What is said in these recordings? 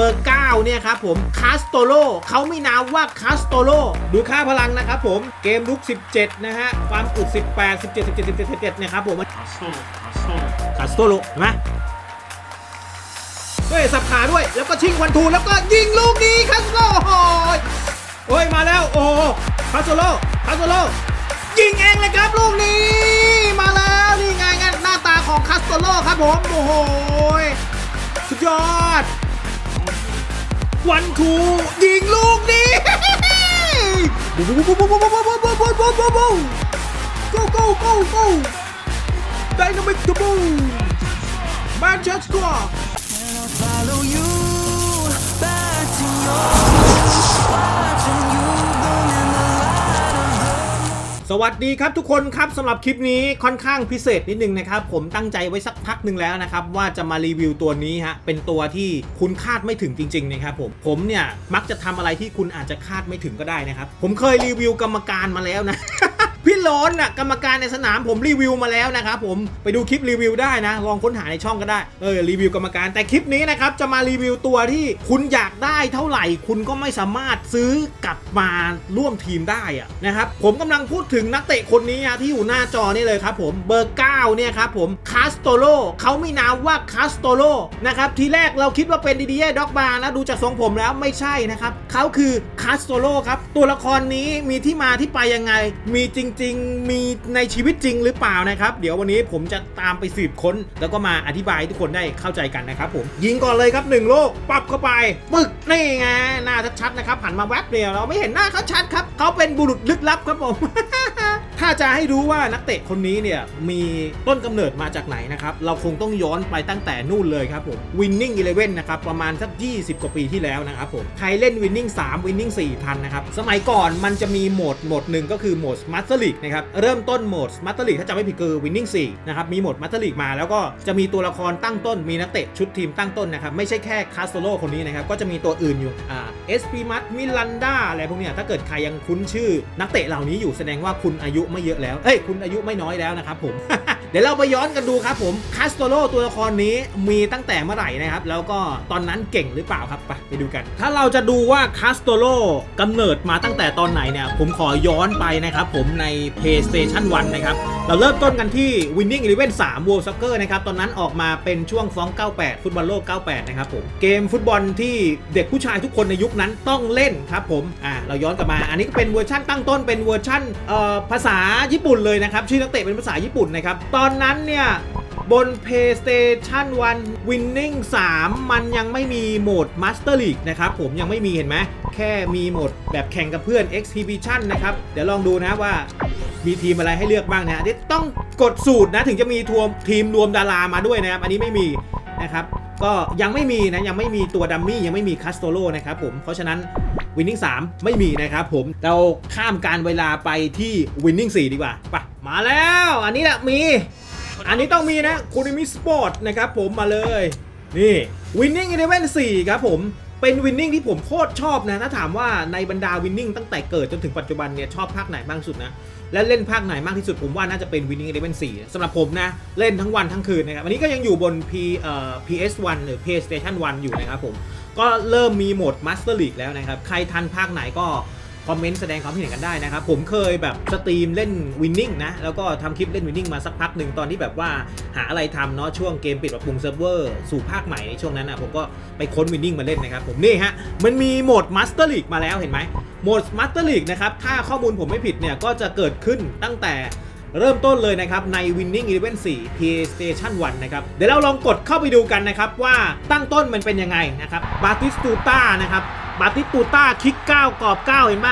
เบอร์ 9 เนี่ยครับผมคาสโตโลเขามีนามว่าคาสโตโลดูค่าพลังนะครับผมเกมลุก 17 นะฮะ ความอึด18 17 17 17 17นะครับผม Castolo, Castolo. คาสโตโลเห็นไหมเฮ้ยสับขาด้วย แล้วก็ชิงวันทูแล้วก็ยิงลูกนี้คาสโตโลโอ้ยโอ้ยมาแล้วโอ้คาสโตโลคาสโตโลยิงเองเลยครับลูกนี้ มาแล้วนี่ไงงั้นหน้าตาของคาสโตโลครับผมโอ้โหสุดยอด วันทูยิงลูกนี้บูบูบูบูบูบูบูบูบูบูบูบูบู go go go go dynamic the boom Manchester สวัสดีครับทุกคนครับสำหรับคลิปนี้ค่อนข้างพิเศษนิดนึงนะครับ ผมตั้งใจไว้สักพักหนึ่งแล้วนะครับ ว่าจะมารีวิวตัวนี้ฮะเป็นตัวที่คุณคาดไม่ถึงจริงๆนะครับผมผมเนี่ยมักจะทำอะไรที่คุณอาจจะคาดไม่ถึงก็ได้นะครับ ผมเคยรีวิวกรรมการมาแล้วนะ พี่โลนน่ะกรรมการในสนามผมรีวิวมาแล้วนะครับผมไปดูคลิปรีวิวได้นะ ลองค้นหาในช่องก็ได้เออรีวิวกรรมการแต่คลิปนี้นะครับจะมารีวิวตัวที่คุณอยากได้เท่าไหร่ คุณก็ไม่สามารถซื้อกลับมาร่วมทีมได้อะนะครับผมกำลังพูดถึงนักเตะคนนี้อะที่อยู่หน้าจอนี่เลยครับผมเบอร์9เนี่ยครับผมคาสโตโลเขามีนามว่าคาสโตโลนะครับทีแรกเราคิดว่าเป็นดีดีเอด็อกบานะดูจากทรงผมแล้วไม่ใช่นะครับเขาคือคาสโตโลครับตัวละครนี้มีที่มาที่ไปยังไงมีจริงงมีในชีวิตจริงหรือเปล่านะครับ เดี๋ยววันนี้ผมจะตามไปสืบค้น แล้วก็มาอธิบายทุกคนได้เข้าใจกันนะครับผมยิงก่อนเลยครับหนึ่งโลกปับเข้าไปปึกนี่ไงหน้าชัดๆนะครับหันมาแวบเดียวเราไม่เห็นหน้าเขาชัดครับเขาเป็นบุรุษลึกลับครับผม ถ้าจะให้รู้ว่านักเตะคนนี้เนี่ยมีต้นกำเนิดมาจากไหนนะครับ เราคงต้องย้อนไปตั้งแต่นู่นเลยครับผม Winning Eleven นะครับประมาณสัก 20 กว่าปีที่แล้วนะครับผมใครเล่น Winning 3 Winning 4 ทันนะครับ สมัยก่อนมันจะมีโหมดโหมดหนึ่งก็คือโหมด Master League นะครับ เริ่มต้นโหมด Master League ถ้าจำไม่ผิดคือ Winning 4นะครับมีโหมด Master League มาแล้วก็จะมีตัวละครตั้งต้นมีนักเตะชุดทีมตั้งต้นนะครับไม่ใช่แค่คาสโตโลคนนี้นะครับก็จะมีตัวอื่นอยู่อ่าเอสพีมัตมิลันดาอะไรพวกเนี้ยถ้าเกิดใครยังคุ้นชื่อนักเตะเหล่านี้อยู่แสดงว่าคุณอายุไม่เยอะแล้ว เอ้ย คุณอายุไม่น้อยแล้วนะครับผม เดี๋ยวเราไปย้อนกันดูครับผมคาสโตโลตัวละครนี้มีตั้งแต่เมื่อไหร่นะครับ แล้วก็ตอนนั้นเก่งหรือเปล่าครับ ไปไปดูกัน ถ้าเราจะดูว่าคาสโตโลกำเนิดมาตั้งแต่ตอนไหนเนี่ยผมขอย้อนไปนะครับผมใน PlayStation 1 นะครับ เราเริ่มต้นกันที่ Winning Eleven 3 World Soccer นะครับ ตอนนั้นออกมาเป็นช่วงฟ้อง 98 ฟุตบอลโลก 98 นะครับผมเกมฟุตบอลที่เด็กผู้ชายทุกคนในยุคนั้นต้องเล่นครับผมอ่าเราย้อนกลับมาอันนี้ก็เป็นเวอร์ชั่นตั้งต้นเป็นเวอร์ชั่นเอ่อภาษาญี่ปุ่นเลยนะครับชื่อนักเตะเป็นภาษาญี่ปุ่นนะครับตอนนั้นเนี่ย บน PlayStation 1 Winning 3 มันยังไม่มีโหมด Master League นะครับ ผมยังไม่มีเห็นไหม แค่มีโหมดแบบแข่งกับเพื่อน Exhibition นะครับ เดี๋ยวลองดูนะว่ามีทีมอะไรให้เลือกบ้างนะฮะเดี๋ยวต้องกดสูตรนะ ถึงจะมีทวมทีมรวมดารามาด้วยนะครับ อันนี้ไม่มีนะครับก็ยังไม่มีนะยังไม่มีตัวดัมมี่ยังไม่มีคัสโตโลนะครับผมเพราะฉะนั้น Winning 3ไม่มีนะครับผมเราข้ามการเวลาไปที่ Winning 4ดีกว่าไป มาแล้ว อันนี้แหละมี อันนี้ต้องมีนะคูนิมิสปอร์ตนะครับผมมาเลย นี่ Winning Eleven 4 ครับผมเป็นวินนิ่งที่ผมโคตรชอบนะ ถ้าถามว่าในบรรดาวินนิ่งตั้งแต่เกิดจนถึงปัจจุบันเนี่ยชอบภาคไหนมากที่สุดนะ และเล่นภาคไหนมากที่สุดผมว่าน่าจะเป็น Winning Eleven 4สำหรับผมนะ เล่นทั้งวันทั้งคืนนะครับ อันนี้ก็ยังอยู่บน P เอ่อ PS1 หรือ PlayStation 1 อยู่นะครับผม ก็เริ่มมีโหมด Master League แล้วนะครับ ใครทันภาคไหนก็ คอมเมนต์แสดงความคิดเห็นกันได้นะครับ ผมเคยแบบสตรีมเล่นวินนิ่งนะ แล้วก็ทำคลิปเล่นวินนิ่งมาสักพักหนึ่งตอนที่แบบว่าหาอะไรทำเนาะช่วงเกมปิดปรับปรุงเซิร์ฟเวอร์สู่ภาคใหม่ในช่วงนั้นนะผมก็ไปค้นวินนิ่งมาเล่นนะครับผมนี่ฮะมันมีโหมดมาสเตอร์ลีกมาแล้วเห็นไหมโหมดมาสเตอร์ลีกนะครับถ้าข้อมูลผมไม่ผิดเนี่ยก็จะเกิดขึ้นตั้งแต่เริ่มต้นเลยนะครับ ใน Winning Eleven 4 PlayStation 1 นะครับ เดี๋ยวเราลองกดเข้าไปดูกันนะครับ ว่าตั้งต้นมันเป็นยังไงนะครับบาติสตูต้านะครับ บาติตูต้าคิก 9 กรอบ 9 เห็นไหม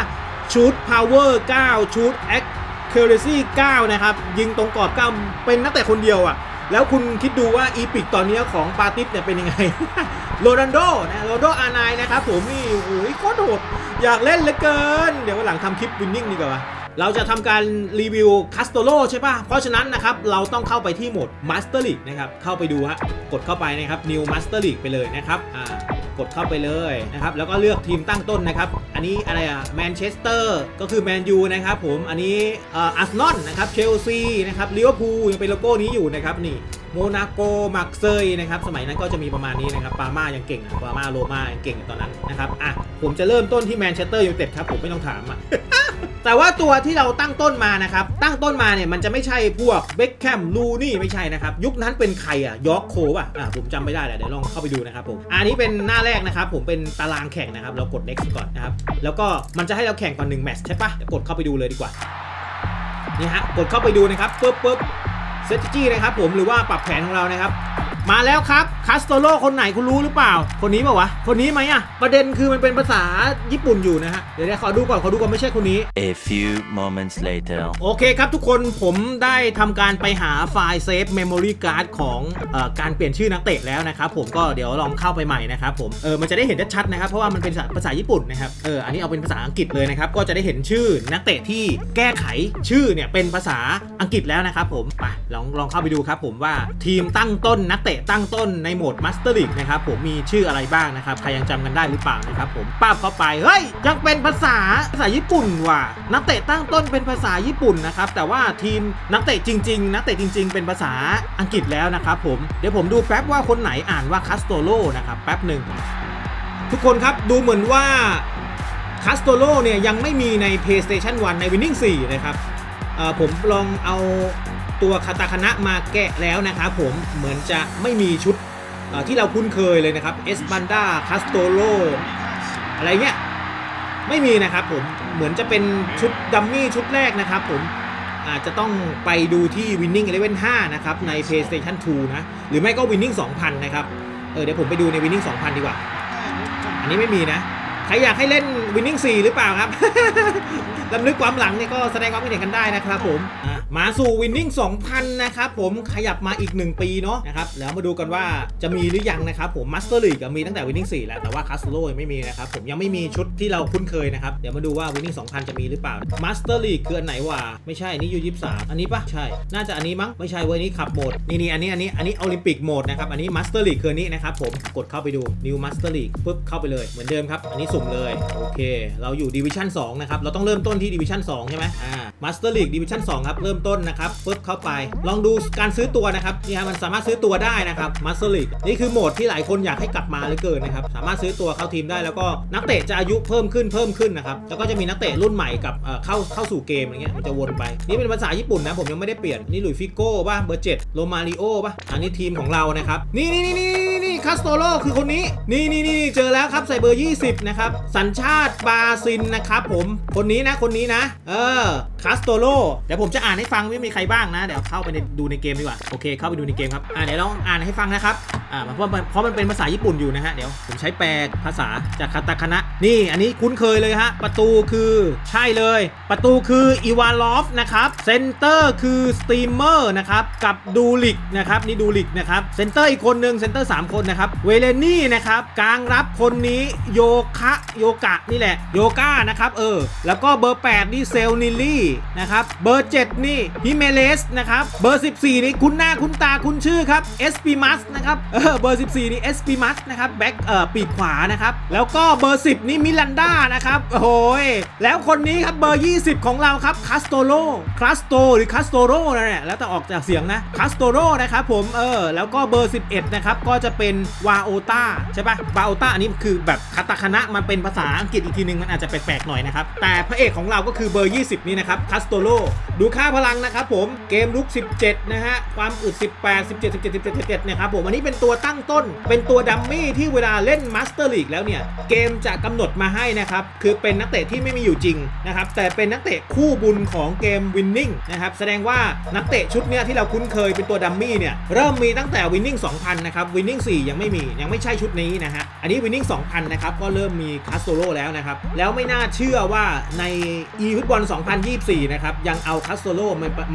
ชูดพาวเวอร์ 9ชูดแอคเคอร์ซี่ 9 นะครับ ยิงตรงกรอบ 9 เป็นนักแต่คนเดียวอะ่ะ แล้วคุณคิดดูว่าอีพิกตอนนี้ของปาติสเนี่ยเป็นยังไง โรนันโดนะโรนัลโดอาร์ไนนะครับผมนี่โอ้ยโคตรโหดอยากเล่นเหลือเกิน เดี๋ยววันหลังทำคลิปวินนิ่งดีกว่าเราจะทำการรีวิวคัสโตโลใช่ปะเพราะฉะนั้นนะครับ เราต้องเข้าไปที่โหมด Master League นะครับ เข้าไปดูฮะ กดเข้าไปนะครับ New Master League ไปเลยนะครับ อ่า กดเข้าไปเลยนะครับแล้วก็เลือกทีมตั้งต้นนะครับ อันนี้อะไรอะแมนเชสเตอร์ก็คือแมนยูนะครับผมอันนี้เอ่ออาร์เซนอลนะครับเชลซีนะครับลิเวอร์พูลยังเป็นโลโก้นี้อยู่นะครับนี่โมนาโกมักเซยนะครับสมัยนั้นก็จะมีประมาณนี้นะครับปาม่ายังเก่งปาม่าโรม่ายังเก่งตอนนั้นนะครับอะผมจะเริ่มต้นที่แมนเชสเตอร์ยูไนเต็ดครับผมไม่ต้องถามอะ แต่ว่าตัวที่เราตั้งต้นมานะครับ ตั้งต้นมาเนี่ยมันจะไม่ใช่พวกเบคแคมลูนี่ไม่ใช่นะครับ ยุคนั้นเป็นใครอะยอร์กโคป่ะอะผมจำไม่ได้แหละเดี๋ยวลองเข้าไปดูนะครับผมอันนี้เป็นหน้าแรกนะครับ ผมเป็นตารางแข่งนะครับ เรากด next ก่อนนะครับ แล้วก็มันจะให้เราแข่งก่อนหนึ่งแมตช์ใช่ปะเดี๋ยวกดเข้าไปดูเลยดีกว่านี่ฮะกดเข้าไปดูนะครับปุ๊บปุ๊บเซตจี้นะครับผมหรือว่าปรับแผนของเรานะครับ มาแล้วครับคาสโตโลคนไหนคุณรู้หรือเปล่า คนนี้เปล่าวะ คนนี้ไหมอะประเด็นคือมันเป็นภาษาญี่ปุ่นอยู่นะฮะ เดี๋ยวเดี๋ยวขอดูก่อน ขอดูก่อนไม่ใช่คนนี้ A few moments later. โอเคครับทุกคนผมได้ทำการไปหาไฟล์เซฟเมมโมรี่การ์ดของเออการเปลี่ยนชื่อนักเตะแล้วนะครับผมก็เดี๋ยวลองเข้าไปใหม่นะครับผม เออมันจะได้เห็นชัดๆนะครับ เพราะว่ามันเป็นภาษาภาษาญี่ปุ่นนะครับ เอออันนี้เอาเป็นภาษาอังกฤษเลยนะครับ ก็จะได้เห็นชื่อนักเตะที่แก้ไขชื่อเนี่ยเป็นภาษาอังกฤษแล้วนะครับผม ไปลองลองเข้าไปดูครับผมว่าทีมตั้งต้นนักเตะตั้งต้นในโหมดมาสเตอร์ลีกนะครับผมมีชื่ออะไรบ้างนะครับ ใครยังจำกันได้หรือเปล่านะครับผมป้าบเข้าไป เฮ้ย ยังเป็นภาษาภาษาญี่ปุ่นว่ะ นักเตะตั้งต้นเป็นภาษาญี่ปุ่นนะครับ แต่ว่าทีมนักเตะจริง ๆ นักเตะจริง ๆ เป็นภาษาอังกฤษแล้วนะครับผม เดี๋ยวผมดูแป๊บว่าคนไหนอ่านว่าคาสโตโลนะครับแป๊บหนึ่งทุกคนครับดูเหมือนว่าคาสโตโลเนี่ยยังไม่มีใน PlayStation 1 ใน Winning 4 นะครับ ผมลองเอาตัวคาตาคณะมาแกะแล้วนะครับผมเหมือนจะไม่มีชุดที่เราคุ้นเคยเลยนะครับเอสบันดาคาสโตโลอะไรเงี้ยไม่มีนะครับผมเหมือนจะเป็นชุดดัมมี่ชุดแรกนะครับผมอาจจะต้องไปดูที่ Winning Eleven 5 นะครับ ใน PlayStation 2 นะ หรือไม่ก็ Winning 2000 นะครับ เออเดี๋ยวผมไปดูใน Winning 2000 ดีกว่า อันนี้ไม่มีนะ ใครอยากให้เล่น Winning 4 หรือเปล่าครับ ลำลึกความหลังเนี่ยก็แสดงความคิดเห็นกันได้นะครับผมอะมาสู่ Winning 2000 นะครับผมขยับมาอีก 1 ปีเนาะนะครับแล้วมาดูกันว่าจะมีหรือยังนะครับผม Master League มีตั้งแต่ Winning 4แล้วแต่ว่า c a s t l o ยังไม่มีนะครับผมยังไม่มีชุดที่เราคุ้นเคยนะครับเดี๋ยวมาดูว่า Winning 2000 จะมีหรือเปล่า Master League คืออันไหนวะไม่ใช่นี่ยู23อันนี้ปะใช่ น่าจะอันนี้มั้งไม่ใช่เว้ยนี่ขับโหมดนี่นี่อันนี้อันนี้อันนี้โอลิมปิกโหมดนะครับอันนี้ Master League คืออันนี้นะครับผมกดเข้าไปดู New Master League ปุ๊บเข้าไปเลยเหมือนเดิมครับอันนี้สุ่มเลยโอเค เราอยู่ Division 2นะครับเราต้องเริ่มต้นที่ Division 2ใช่ไหมอ่า Master League Division 2ครับเริ่มต้นนะครับปุ๊บเข้าไป ลองดูการซื้อตัวนะครับนี่ฮะมันสามารถซื้อตัวได้นะครับ Master League นี่คือโหมดที่หลายคนอยากให้กลับมาเหลือเกินนะครับสามารถซื้อตัวเข้าทีมได้แล้วก็นักเตะจะอายุเพิ่มขึ้นเพิ่มขึ้นนะครับแล้วก็จะมีนักเตะรุ่นใหม่กับเอ่อเข้าเข้าสู่เกมอะไรเงี้ยมันจะวนไปนี่เป็นภาษาญี่ปุ่นนะผมยังไม่ได้เปลี่ยนนี่หลุยฟิโก้ป่ะเบอร์เจ็ดโรมาริโอป่ะอันนี้ทีมของเรานะครับนี่นี่นี่นี่นี่นี่คาสโตโลคือคนนี้นี่นี่นี่เจอแล้วครับใส่เบอร์ 20นะครับสัญชาติบราซิลนะครับผมคนนี้นะคนนนี้นะ เออคาสโตโลเดี๋ยวผมจะอ่านให้ฟังไม่มีใครบ้างนะ เดี๋ยวเข้าไปในดูในเกมดีกว่า โอเค เข้าไปดูในเกมครับ อ่าเดี๋ยวลองอ่านให้ฟังนะครับ อ่าเพราะมันเพราะมันเป็นภาษาญี่ปุ่นอยู่นะฮะ เดี๋ยวผมใช้แปลภาษาจากคาตาคานะ นี่ อันนี้คุ้นเคยเลยฮะ ประตูคือใช่เลย ประตูคืออีวานลอฟนะครับเซนเตอร์คือสตีมเมอร์นะครับ กับดูลิกนะครับ นี่ดูลิกนะครับ เซนเตอร์อีกคนหนึ่งเซนเตอร์3คนนะครับ เวเลนี่นะครับ กลางรับคนนี้โยคะโยกะนี่แหละ โยก้านะครับ เออ แล้วก็เบอร์8 นี่เซลนิลลี่นะครับ เบอร์ 7 นี่ฮิเมเลสนะครับ เบอร์ 14 นี่คุ้นหน้าคุ้นตาคุ้นชื่อครับเอสปีมัสนะครับเออเบอร์ 14 นี่เอสปีมัสนะครับแบ็คเอ่อปีกขวานะครับ แล้วก็เบอร์ 10 นี่มิลันดานะครับโอ้โหยแล้วคนนี้ครับเบอร์ 20 ของเราครับคาสโตโลคาสโตหรือคาสโตโรนั่นแหละแล้วแต่ออกจากเสียงนะคาสโตโรนะครับผมเออแล้วก็เบอร์ 11 นะครับก็จะเป็นวาโอตาใช่ปะวาโอตาอันนี้คือแบบคาตาคานะมันเป็นภาษาอังกฤษอีกทีนึงมันอาจจะแปลกๆหน่อยนะครับแต่พระเอกของเราก็คือเบอร์ 20 นี่นะครับคาสโตโลดูค่าพลังนะครับผมเกมลุก 17 นะฮะ ความอึด 18 17 17 17 17นะครับผมอันนี้เป็นตัวตั้งต้น เป็นตัวดัมมี่ที่เวลาเล่นมาสเตอร์ลีกแล้วเนี่ย เกมจะกำหนดมาให้นะครับ คือเป็นนักเตะที่ไม่มีอยู่จริงนะครับ แต่เป็นนักเตะคู่บุญของเกมวินนิ่งนะครับ แสดงว่านักเตะชุดเนี้ยที่เราคุ้นเคยเป็นตัวดัมมี่เนี่ย เริ่มมีตั้งแต่วินนิ่ง2000 นะครับวินนิ่ง4ยังไม่มียังไม่ใช่ชุดนี้นะฮะอันนี้วินนิ่ง2000 นะครับก็เริ่มมีคาสโตโลแล้วนะครับแล้วไม่น่าเชื่อว่าใน e ฟุตบอล2024 นะครับ ยังเอาคัสโตโร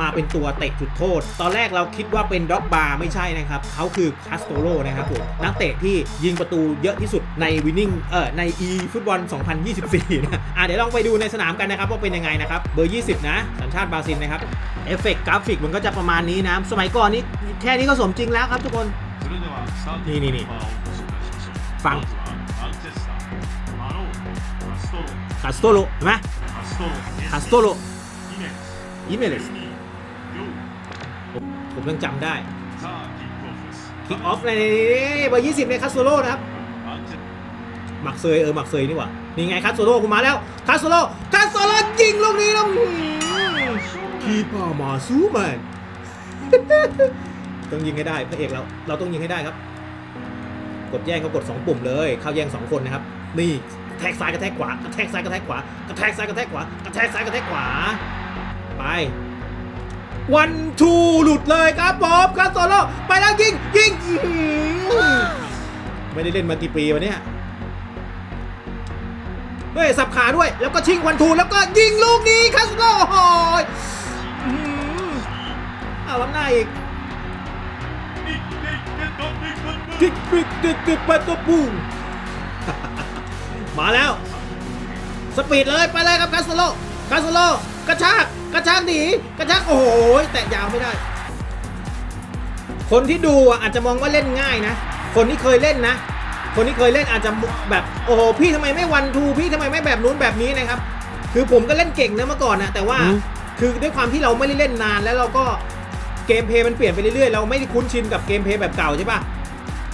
มาเป็นตัวเตะจุดโทษ ตอนแรกเราคิดว่าเป็นด็อกบาไม่ใช่นะครับ เขาคือคัสโตโรนะครับผมนักเตะที่ยิงประตูเยอะที่สุดในวินนิ่งเออใน e ฟุตบอล2024 นะอะเดี๋ยวลองไปดูในสนามกันนะครับ ว่าเป็นยังไงนะครับ เบอร์ 20 นะ สัญชาติบราซิลนะครับเอฟเฟกกราฟิกมันก็จะประมาณนี้นะ สมัยก่อนนี้แค่นี้ก็สมจริงแล้วครับทุกคนนี่นี่นี่ฟังคาสโตโลเห็นไหม คาสโตโลยิเมเลสผมยังจำได้คิกออฟในเบอร์ยี่สิบในคาสโตโลนะครับหมักเซยเออหมักเซยนี่หว่านี่ไงคาสโตโลกูมาแล้วคาสโตโลคาสโตโลยิงลูกนี้แล้วคีปามาซูแมนต้องยิงให้ได้พระเอกเราเราต้องยิงให้ได้ครับ กดแย่งเขากด 2 ปุ่มเลย เข้าแย่ง 2 คนนะครับ นี่ แทกซ้ายกระแทกขวากระแทกซ้ายกระแทกขวากระแทกซ้ายกระแทกขวากระแทกซ้ายกระแทกขวา ไปวันทูหลุดเลยครับผมคัสโซโลไปแล้วยิงยิงไม่ได้เล่นมากี่ปีวะเนี่ยเฮ้ยสับขาด้วย แล้วก็ชิงวันทูแล้วก็ยิงลูกนี้คัสโลโอยเอาล้ำหน้าอีกดิกดิกดิกดิกปะตะปู มาแล้ว สปีดเลยไปเลยครับคัสโลคัสโลกระชากกระชากหนีกระชากโอ้โหแตะยาวไม่ได้ คนที่ดูอะอาจจะมองว่าเล่นง่ายนะ คนที่เคยเล่นนะ คนที่เคยเล่นอาจจะแบบโอ้โหพี่ทำไมไม่วันทูพี่ทำไมไม่แบบนู้นแบบนี้นะครับ คือผมก็เล่นเก่งนะเมื่อก่อนนะแต่ว่าคือด้วยความที่เราไม่ได้เล่นนานแล้วเราก็เกมเพลย์มันเปลี่ยนไปเรื่อยๆ เราไม่ได้คุ้นชินกับเกมเพลย์แบบเก่าใช่ปะ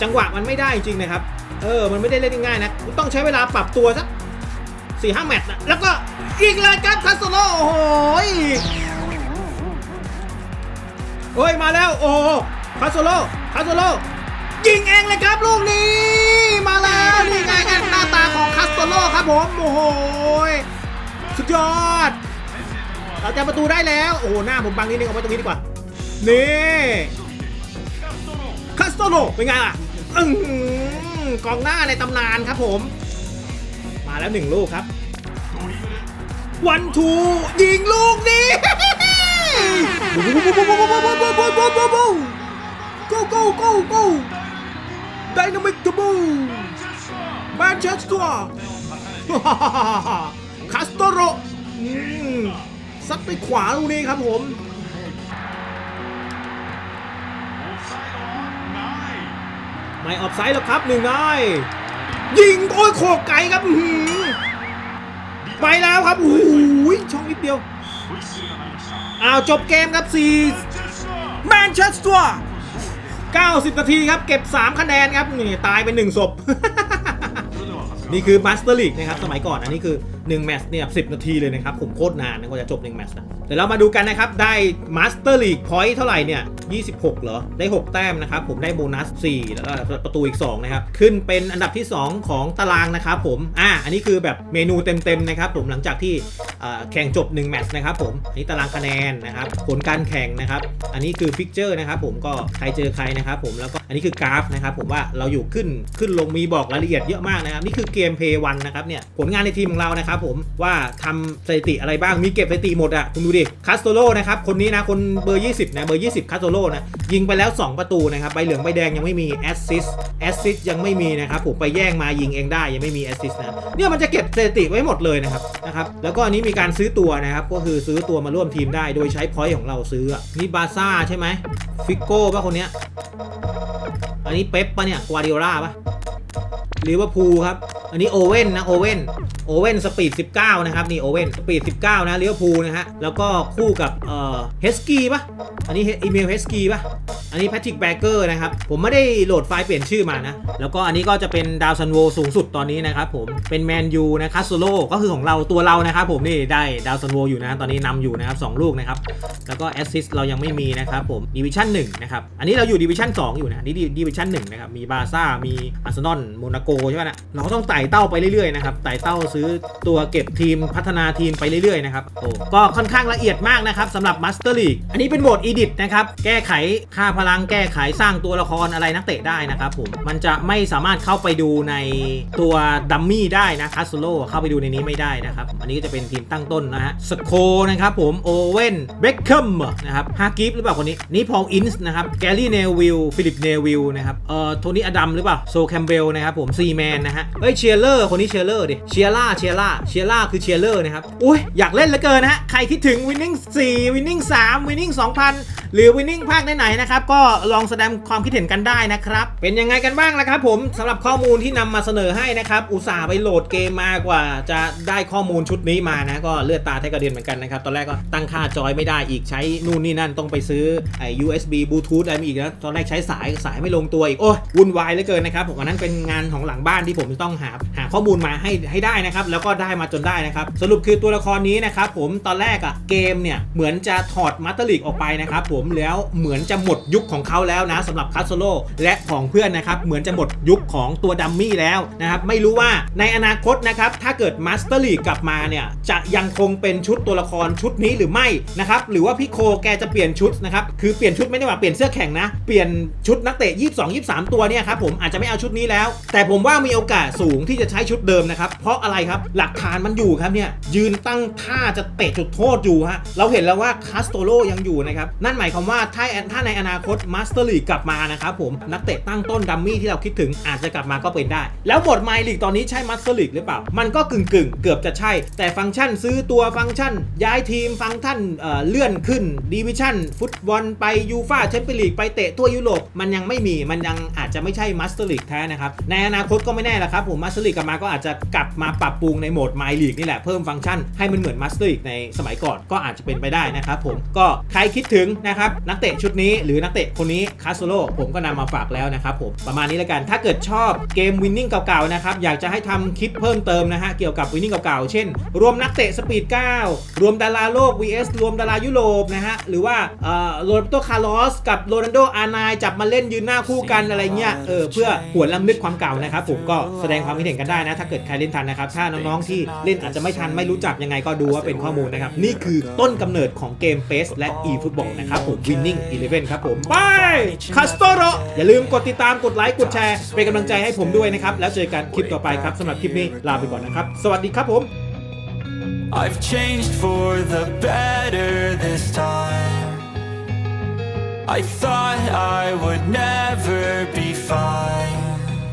จังหวะมันไม่ได้จริงนะครับ เออ มันไม่ได้เล่นง่ายนะต้องใช้เวลาปรับตัวสักสี่ห้าแมตช์นะแล้วก็อีกเลยครับคัสโซโลโอ้โหยเฮ้ย มาแล้ว โอ้คัสโซโลคัสโซโลยิงเองเลยครับลูกนี้ มาแล้วนี่ไงกันหน้าตาของคัสโตโลครับผมโอ้โหสุดยอดเราจะประตูได้แล้ว โอ้โห หน้าผมบังนิดนึงเอาไว้ตรงนี้ดีกว่า นี่คัสโตโลเป็นไงล่ะ อื้อ กองหน้าในตำนานครับผม มาแล้วหนึ่งลูกครับ วันทูยิงลูกนี้ go go go go dynamic double Manchester คาสโตโรซัดไปขวาลูกนี้ครับผม ไม่ออฟไซด์แล้วครับหนึ่งได้ ยิงโอ้ยโขกไก่ครับไปแล้วครับโอ้โหช่องนิดเดียวอ้าวจบเกมครับ4แมนเชสเตอร์90 นาทีครับ เก็บ 3 คะแนนครับนี่ตายไป1ศพ นี่คือมาสเตอร์ลีกนะครับ สมัยก่อนอันนี้คือ 1แมตช์เนี่ย10นาทีเลยนะครับ ผมโคตรนานนะกว่าจะจบ1แมตช์นะเดี๋ยวเรามาดูกันนะครับ ได้มาสเตอร์ลีกพอยต์เท่าไหร่เนี่ย 26 เหรอ ได้ 6 แต้มนะครับ ผมได้โบนัส 4 แล้วก็ประตูอีก 2 นะครับ ขึ้นเป็นอันดับที่ 2 ของตารางนะครับผม อ่า อันนี้คือแบบเมนูเต็มๆนะครับผมหลังจากที่แข่งจบ 1 แมตช์นะครับผม อันนี้ตารางคะแนนนะครับ ผลการแข่งนะครับ อันนี้คือฟิกเจอร์นะครับผมก็ใครเจอใครนะครับผมแล้วก็อันนี้คือกราฟนะครับผมว่าเราอยู่ขึ้นขึ้นลงมีบอกรายละเอียดเยอะมากนะครับนี่คือเกมเพย์วันนะครับเนี่ยผลงานในทีมของเรานะครับผมว่าทำสถิติอะไรบ้างมีเก็บสถิติหมดอะคุณดูดิคาสโตโลนะครับคนนี้นะคนเบอร์ 20นะเบอร์ 20คาสโตโลนะยิงไปแล้ว 2 ประตูนะครับใบเหลืองใบแดงยังไม่มีแอสซิสแอสซิสยังไม่มีนะครับผมไปแย่งมายิงเองได้ยังไม่มีแอสซิสนะเนี่ยมันจะเก็บสถิติไว้หมดเลยนะครับนะครับแล้วก็อันนี้มีการซื้อตัวนะครับก็คือซื้อตัวมาร่วมทีมได้โดยใช้พอยต์ของเราซื้อนี่บาซ่าใช่ไหมฟิกโก้ป่ะคนเนี้ยอันนี้เป๊ปปะเนี่ยกวาดิโอล่าปะลิเวอร์พูลครับ อันนี้โอเว่นนะโอเว่น โอเว่นสปีด 19 นะครับ นี่โอเว่นสปีด 19 นะเลิเวอร์พูลนะฮะ แล้วก็คู่กับเอ่อเฮสกี้ปะอันนี้อีเมลเฮสกี้ปะอันนี้แพทริกแบเกอร์นะครับ ผมไม่ได้โหลดไฟล์เปลี่ยนชื่อมานะ แล้วก็อันนี้ก็จะเป็นดาวซันโวสูงสุดตอนนี้นะครับผมเป็นแมนยูนะคัสโซโลก็คือของเราตัวเรานะครับผมนี่ได้ดาวซันโวอยู่นะตอนนี้นำอยู่นะครับสองลูกนะครับแล้วก็แอสซิสเรายังไม่มีนะครับผมดิวิชั่น1นะครับอันนี้เราอยู่ดิวิชั่น2อยู่นะนี่ดิวิชั่น1นะครับมีบาซ่ามีอาร์เซนอลโมนาโกใช่ไหมนะเราก็ต้องไต่เต้าไปเรื่อยๆนะครับไต่เต้าซอตัวเก็บทีมพัฒนาทีมไปเรื่อยๆนะครับโอ้ก็ค่อนข้างละเอียดมากนะครับสำหรับมาสเตอร์ลีกอันนี้เป็นโหมดอีดิทนะครับ แก้ไขค่าพลังแก้ไขสร้างตัวละครอะไรนักเตะได้นะครับผมมันจะไม่สามารถเข้าไปดูในตัวดัมมี่ได้นะคัสโลเข้าไปดูในนี้ไม่ได้นะครับ อันนี้ก็จะเป็นทีมตั้งต้นนะฮะสโคนะครับผมโอเว่นเบคแคมนะครับฮากิฟหรือเปล่าคนนี้นี่พอลอินส์นะครับแกลลี่เนวิลฟิลิปเนวิลนะครับเอ่อโทนี่อดัมหรือเปล่าโซแคมเบลนะครับผมซีแมนนะฮะเอ้ยเชียร์เลอร์คนนี้เชียร์เลอร์ดิเชียร่าเชียร่าเชียร่าคือเชียร์เลอร์นะครับ อุ้ยอยากเล่นเหลือเกินนะฮะ ใครคิดถึงวินนิ่ง4วินนิ่ง3วินนิ่ง2,000หรือวินนิ่งภาคไหนๆนะครับก็ลองแสดงความคิดเห็นกันได้นะครับ เป็นยังไงกันบ้างล่ะครับผมสำหรับข้อมูลที่นำมาเสนอให้นะครับ อุตส่าห์ไปโหลดเกมมากว่า จะได้ข้อมูลชุดนี้มานะ ก็เลือดตาแทบกระเด็นเหมือนกันนะครับ ตอนแรกก็ตั้งค่าจอยไม่ได้อีกใช้นู่นนี่นั่นต้องไปซื้อไอ้ USB Bluetooth อะไรมาอีกนะตอนแรกใช้สายสายไม่ลงตัวอีกโอ้ยวุ่นวายเหลือเกินนะครับผมอันนั้นเป็นงานของหลังบ้านที่ผมต้องหาหาข้อมูลมาให้ให้ได้นะครับ แล้วก็ได้มาจนได้นะครับ สรุปคือตัวละครนี้นะครับผมตอนแรกอะเกมเนี่ยเหมือนจะถอดมัตเตอร์ลิกออกไปนะครับผมมแล้วเหมือนจะหมดยุคของเขาแล้วนะสำหรับคัสโซโลและของเพื่อนนะครับเหมือนจะหมดยุคของตัวดัมมี่แล้วนะครับไม่รู้ว่าในอนาคตนะครับถ้าเกิดมาสเตอร์ลีกกลับมาเนี่ยจะยังคงเป็นชุดตัวละครชุดนี้หรือไม่นะครับหรือว่าพี่โคแกจะเปลี่ยนชุดนะครับคือเปลี่ยนชุดไม่ได้ว่าเปลี่ยนเสื้อแข่งนะเปลี่ยนชุดนักเตะ 22 23 ตัวเนี่ยครับผมอาจจะไม่เอาชุดนี้แล้ว แต่ผมว่ามีโอกาสสูงที่จะใช้ชุดเดิมนะครับเพราะอะไรครับหลักฐานมันอยู่ครับเนี่ยยืนตั้งท่าจะเตะจุดโทษอยู่ฮะเราเห็นแล้วว่าคาสโตโลยังอยู่นะครับนั่นหมายายความว่าถ้าถ้าในอนาคตมาสเตอร์ลีกกลับมานะครับผมนักเตะตั้งต้นดัมมี่ที่เราคิดถึงอาจจะกลับมาก็เป็นได้ แล้วบทไมลีกตอนนี้ใช่มาสเตอร์ลีกหรือเปล่า มันก็กึ่งกึ่งๆเกือบจะใช่ แต่ฟังก์ชันซื้อตัวฟังก์ชัน ย้ายทีมฟังก์ชันเอ่อเลื่อนขึ้นดิวิชั่นฟุตบอลไปยูฟ่าแชมเปี้ยนลีกไปเตะทั่วยุโรปมันยังไม่มีมันยังอาจจะไม่ใช่มาสเตอร์ลีกแท้นะครับในอนาคตก็ไม่แน่ละครับผมมาสเตอร์ลีกกลับมาก็อาจจะกลับมาปรับปรุงในโหมดไมลีกนี่แหละเพิ่มฟังก์ชันให้มันเหมือนมาสเตอร์ลีกในสมัยก่อนก็อาจจะเป็นไปได้นะครับผมก็ใครคิดถึงนะครับ นักเตะชุดนี้หรือนักเตะคนนี้คาสโซโลผมก็นำมาฝากแล้วนะครับผมประมาณนี้แล้วกัน ถ้าเกิดชอบเกมวินนิ่งเก่าๆนะครับอยากจะให้ทำคลิปเพิ่มเติมนะฮะเกี่ยวกับวินนิ่งเก่าๆ เช่น รวมนักเตะสปีด 9 รวมดาราโลก vs รวมดารายุโรปนะฮะหรือว่าเอ่อโรนัลโดคาร์ลอสกับโรนัลโดอาร์ไนจับมาเล่นยืนหน้าคู่กันอะไรเงี้ยเออเพื่อหวนลำลึกความเก่านะครับผมก็แสดงความคิดเห็นกันได้นะ ถ้าเกิดใครเล่นทันนะครับถ้าน้องๆที่เล่นอาจจะไม่ทันไม่รู้จักยังไงก็ดูว่าเป็นข้อมูลนะครับนี่คือต้นกำเนิดของเกม PES และ eFootball นะครับผม Winning Eleven ครับผมไปคาสโตโรอย่าลืมกดติดตามกดไลค์กดแชร์ เป็นกำลังใจให้ผมด้วยนะครับ แล้วเจอกันคลิปต่อไปครับสำหรับคลิปนี้ลาไปก่อนนะครับ สวัสดีครับผม I've changed for the better this time. I thought I would never be fine.